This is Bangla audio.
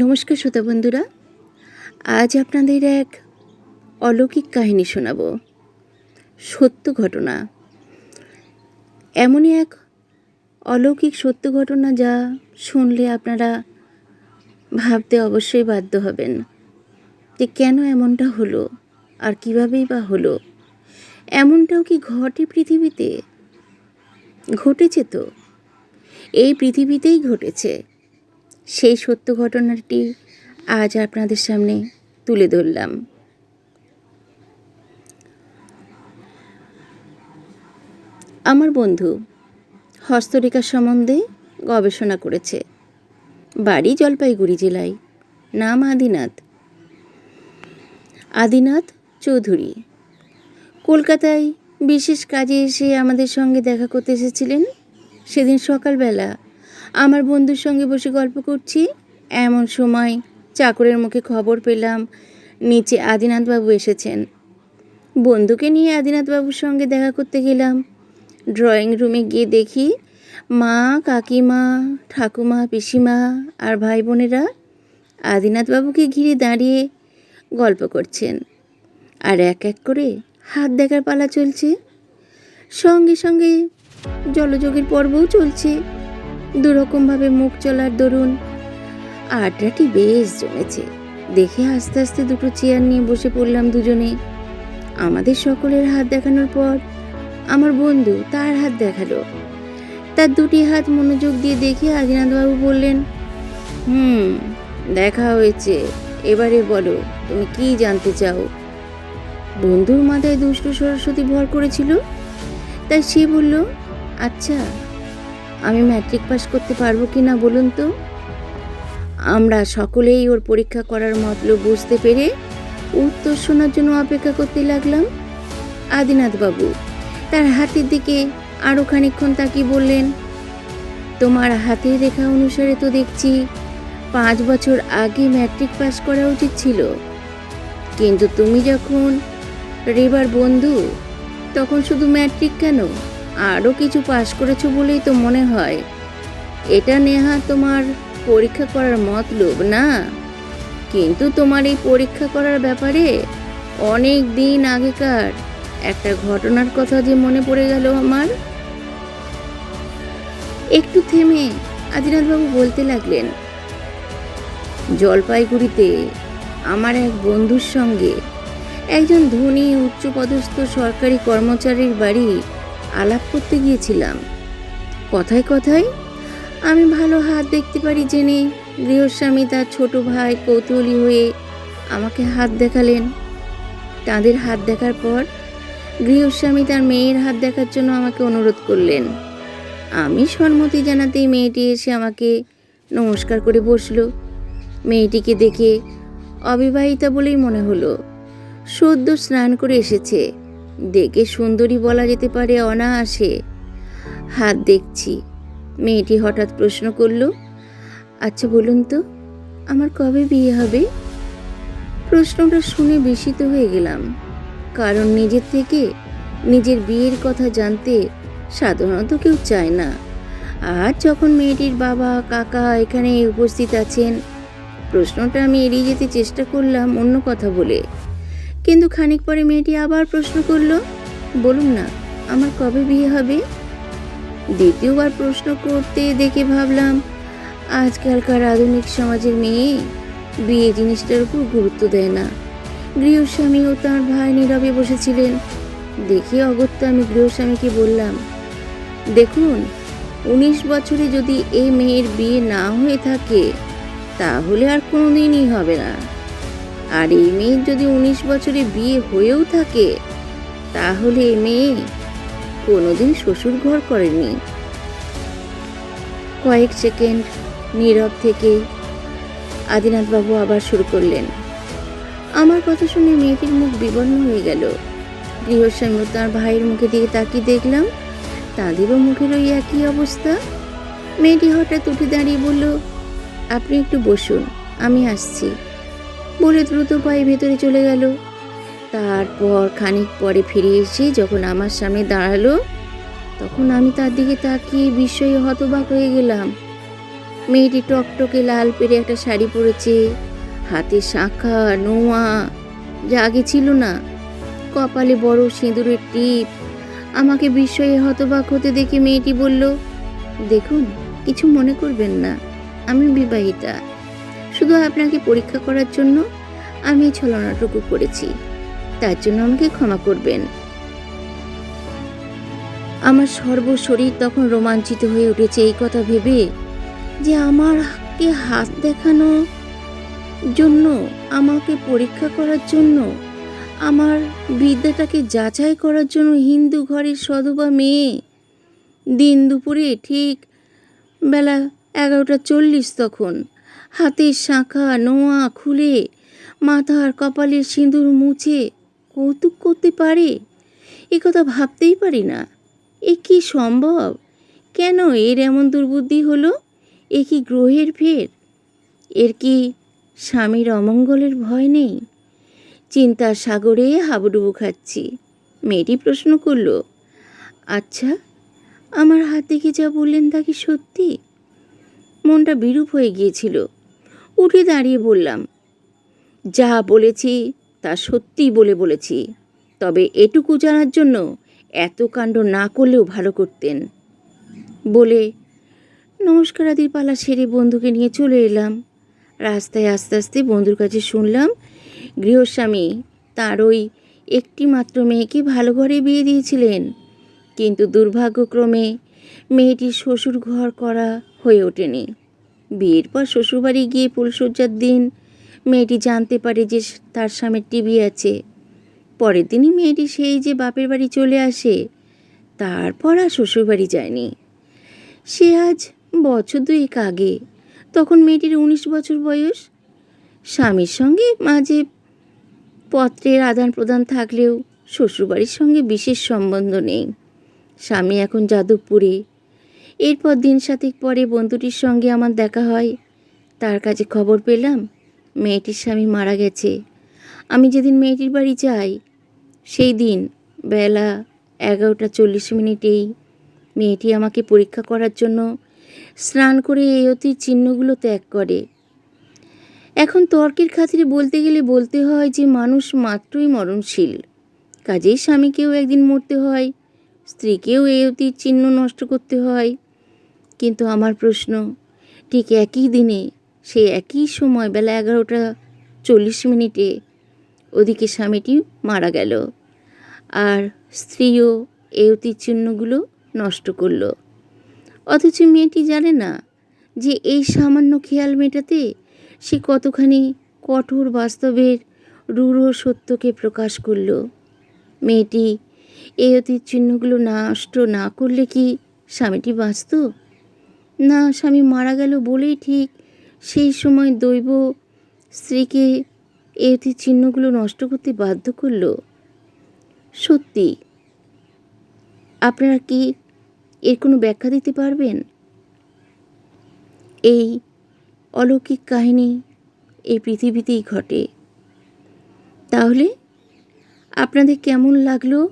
নমস্কার শ্রোতা বন্ধুরা। আজ আপনাদের এক অলৌকিক কাহিনী শোনাব। সত্য ঘটনা। এমনই এক অলৌকিক সত্য ঘটনা যা শুনলে আপনারা ভাবতে অবশ্যই বাধ্য হবেন যে কেন এমনটা হলো আর কীভাবেই বা হলো। এমনটাও কি ঘটে পৃথিবীতে? ঘটেছে তো। এই পৃথিবীতেই ঘটেছে। সেই সত্য ঘটনাটি আজ আপনাদের সামনে তুলে ধরলাম। আমার বন্ধু হস্তরেখা সম্বন্ধে গবেষণা করেছে। বাড়ি জলপাইগুড়ি জেলায়। নাম আদিনাথ। আদিনাথ চৌধুরী। কলকাতায় বিশেষ কাজে এসে আমাদের সঙ্গে দেখা করতে এসেছিলেন সেদিন সকালবেলা আমার বন্ধুর সঙ্গে বসে গল্প করছি। এমন সময় চাকরের মুখে খবর পেলাম, নিচে আদিনাথবাবু এসেছেন। বন্ধুকে নিয়ে আদিনাথবাবুর সঙ্গে দেখা করতে গেলাম। ড্রয়িং রুমে গিয়ে দেখি মা, কাকিমা, ঠাকুমা, পিসিমা আর ভাই বোনেরা আদিনাথবাবুকে ঘিরে দাঁড়িয়ে গল্প করছেন। আর এক এক করে হাত দেখার পালা চলছে। সঙ্গে সঙ্গে জলযোগের পর্বও চলছে। দুরকমভাবে মুখ চলার দরুন। আড্ডাটি বেশ জমেছে। দেখে আস্তে আস্তে দুটো চেয়ার নিয়ে বসে পড়লাম দুজনে। আমাদের সকলের হাত দেখানোর পর আমার বন্ধু তার হাত দেখাল। তার দুটি হাত মনোযোগ দিয়ে দেখে আদিনাথবাবু বললেন, হুম, দেখা হয়েছে। এবারে বলো, তুমি কি জানতে চাও? বন্ধুর মাথায় দুষ্টু সরস্বতী ভর করেছিল। তাই সে বলল আচ্ছা আমি ম্যাট্রিক পাস করতে পারব কি না বলুন তো? আমরা সকলেই ওর পরীক্ষা করার মতলব বুঝতে পেরে উত্তর শোনার জন্য অপেক্ষা করতে লাগলাম। আদিনাথ বাবু, তার হাতের দিকে আরও খানিকক্ষণ তাকিয়ে বললেন, তোমার হাতের রেখা অনুসারে তো দেখছি পাঁচ বছর আগে ম্যাট্রিক পাস করা উচিত ছিল। কিন্তু তুমি যখন রেবার বন্ধু, তখন শুধু ম্যাট্রিক কেন? আরও কিছু পাস করেছ বলেই তো মনে হয়। এটা নেহা তোমার পরীক্ষা করার মতলব, না? কিন্তু তোমার এই পরীক্ষা করার ব্যাপারে অনেক দিন আগেকার একটা ঘটনার কথা যে মনে পড়ে গেল আমার। একটু থেমে আদিনাথবাবু বলতে লাগলেন, জলপাইগুড়িতে আমার এক বন্ধুর সঙ্গে একজন ধনী উচ্চপদস্থ সরকারি কর্মচারীর বাড়ি আলাপ করতে গিয়েছিলাম। কথায় কথায় আমি ভালো হাত দেখতে পারি জেনে গৃহস্বামী তার ছোট ভাই কৌতূহলী হয়ে আমাকে হাত দেখালেন। তাদের হাত দেখার পর গৃহস্বামী তার মেয়ের হাত দেখার জন্য আমাকে অনুরোধ করলেন। আমি সম্মতি জানাতেই মেয়েটি এসে আমাকে নমস্কার করে বসল। মেয়েটিকে দেখে অবিবাহিতা বলেই মনে হলো, সদ্য স্নান করে এসেছে। দেখে সুন্দরী বলা যেতে পারে অনায়াসে। হাত দেখছি। মেয়েটি হঠাৎ প্রশ্ন করল আচ্ছা বলুন তো, আমার কবে বিয়ে হবে? প্রশ্নটা শুনে বিস্মিত হয়ে গেলাম, কারণ নিজের থেকে নিজের বিয়ের কথা জানতে সাধারণত কেউ চায় না। আর যখন মেয়েটির বাবা, কাকা এখানে উপস্থিত আছেন, প্রশ্নটা আমি এড়িয়ে যেতে চেষ্টা করলাম অন্য কথা বলে। কিন্তু খানিক পরে মেয়েটি আবার প্রশ্ন করল, বলুন না, আমার কবে বিয়ে হবে? দ্বিতীয়বার প্রশ্ন করতে দেখে ভাবলাম, আজকালকার আধুনিক সমাজের মেয়ে বিয়ে জিনিসটার উপর গুরুত্ব দেয় না। গৃহস্বামী ও তার ভাই নীরবে বসেছিলেন। দেখে অগত্যা আমি গৃহস্বামীকে বললাম, দেখুন, উনিশ বছরে যদি এই মেয়ের বিয়ে না হয়ে থাকে, তাহলে আর কোনোদিনই হবে না। আর এই মেয়ের যদি উনিশ বছরে বিয়ে হয়েও থাকে, তাহলে এই মেয়ে কোনোদিন শ্বশুর ঘর করেনি কয়েক সেকেন্ড নীরব থেকে আদিনাথবাবু আবার শুরু করলেন। আমার কথা শুনে মেয়েটির মুখ বিবর্ণ হয়ে গেল। গৃহস্বামী তার ভাইয়ের মুখে দিকে তাকিয়ে দেখলাম, তাদেরও মুখের ওই একই অবস্থা। মেয়েটি হঠাৎ উঠে দাঁড়িয়ে বলল, আপনি একটু বসুন, আমি আসছি। বলে দ্রুত পায়ে ভেতরে চলে গেল। তারপর খানিক পরে ফিরে এসে যখন আমার সামনে দাঁড়াল, তখন আমি তার দিকে তাকিয়ে বিস্ময়ে হতবাক হয়ে গেলাম। মেয়েটি টকটকে লাল পেরে একটা শাড়ি পরেছে, হাতে শাঁখা, নোয়া, যা আগে ছিল না। কপালে বড় সিঁদুরের টিপ। আমাকে বিস্ময়ে হতবাক হতে দেখে মেয়েটি বলল, দেখুন, কিছু মনে করবেন না আমি বিবাহিতা। শুধু আপনাকে পরীক্ষা করার জন্য আমি ছলনাটুকু করেছি। তার জন্য আমাকে ক্ষমা করবেন। আমার সর্বশরীর তখন রোমাঞ্চিত হয়ে উঠেছে এই কথা ভেবে যে আমারকে হাত দেখানো জন্য, আমাকে পরীক্ষা করার জন্য, আমার বিদ্যাটাকে যাচাই করার জন্য হিন্দু ঘরের সধবা মেয়ে দিন দুপুরে ঠিক বেলা এগারোটা চল্লিশ তখন হাতের শাঁখা, নোয়া, খুলে মাথার কপালের সিঁদুর মুছে কৌতুক করতে পারে? এ কথা ভাবতেই পারি না। এ কি সম্ভব? কেন এর এমন দুর্বুদ্ধি হলো? এ কি গ্রহের ফের? এর কি স্বামীর অমঙ্গলের ভয় নেই? চিন্তার সাগরে হাবুডুবু খাচ্ছি। মেয়েটি প্রশ্ন করল আচ্ছা আমার হাত দেখে যা বললেন তা কি সত্যি? মনটা বিরূপ হয়ে গিয়েছিল। উঠে দাঁড়িয়ে বললাম, যা বলেছি তা সত্যিই বলে বলেছি, তবে এটুকু জানার জন্য এত কাণ্ড না করলেও ভালো করতেন বলে নমস্কার আদির পালা সেরে বন্ধুকে নিয়ে চলে এলাম। রাস্তায় আস্তে আস্তে বন্ধুর কাছে শুনলাম, গৃহস্বামী তার ওই একটি মাত্র মেয়েকে ভালো ঘরে বিয়ে দিয়েছিলেন, কিন্তু দুর্ভাগ্যক্রমে মেয়েটির শ্বশুর ঘর করা হয়ে ওঠেনি। বিয়ের পর শ্বশুরবাড়ি গিয়ে ফুলসজ্জার দিন। মেয়েটি জানতে পারে যে তার স্বামীর টিভি আছে। পরের দিনই মেয়েটি সেই যে বাপের বাড়ি চলে আসে। তারপর আর শ্বশুরবাড়ি যায়নি। সে আজ বছর দুয়েক আগে। তখন মেয়েটির উনিশ বছর বয়স। স্বামীর সঙ্গে মাঝে পত্রের আদান প্রদান থাকলেও শ্বশুরবাড়ির সঙ্গে বিশেষ সম্বন্ধ নেই। স্বামী এখন যাদবপুরে। এরপর দিন সাতেক পরে বন্ধুটির সঙ্গে আমার দেখা হয়। তার কাছে খবর পেলাম, মেয়েটির স্বামী মারা গেছে। আমি যেদিন মেয়েটির বাড়ি যাই, সেই দিন বেলা এগারোটা চল্লিশ মিনিটেই মেয়েটি আমাকে পরীক্ষা করার জন্য স্নান করে এই অতির চিহ্নগুলো ত্যাগ করে। এখন তর্কের খাতিরে বলতে গেলে বলতে হয় যে মানুষ মাত্রই মরণশীল। কাজেই স্বামীকেও একদিন মরতে হয়। স্ত্রীকেও এই অতির চিহ্ন নষ্ট করতে হয়। কিন্তু আমার প্রশ্ন, ঠিক একই দিনে, সেই একই সময় বেলা এগারোটা চল্লিশ মিনিটে ওদিকে স্বামীটি মারা গেল আর স্ত্রীও এই অতির চিহ্নগুলো নষ্ট করল। অথচ মেয়েটি জানে না যে এই সামান্য খেয়াল মেটাতে সে কতখানি কঠোর বাস্তবের রূঢ় সত্যকে প্রকাশ করল। মেয়েটি এই অতীত চিহ্নগুলো নষ্ট না করলে কি স্বামীটি বাঁচত? না, স্বামী মারা গেল বলেই ঠিক। সেই সময় দৈব স্ত্রীকে এই অতীত চিহ্নগুলো নষ্ট করতে বাধ্য করল। সত্যি, আপনারা কি এর কোনো ব্যাখ্যা দিতে পারবেন? এই অলৌকিক কাহিনী এই পৃথিবীতেই ঘটে। তাহলে আপনাদের কেমন লাগল?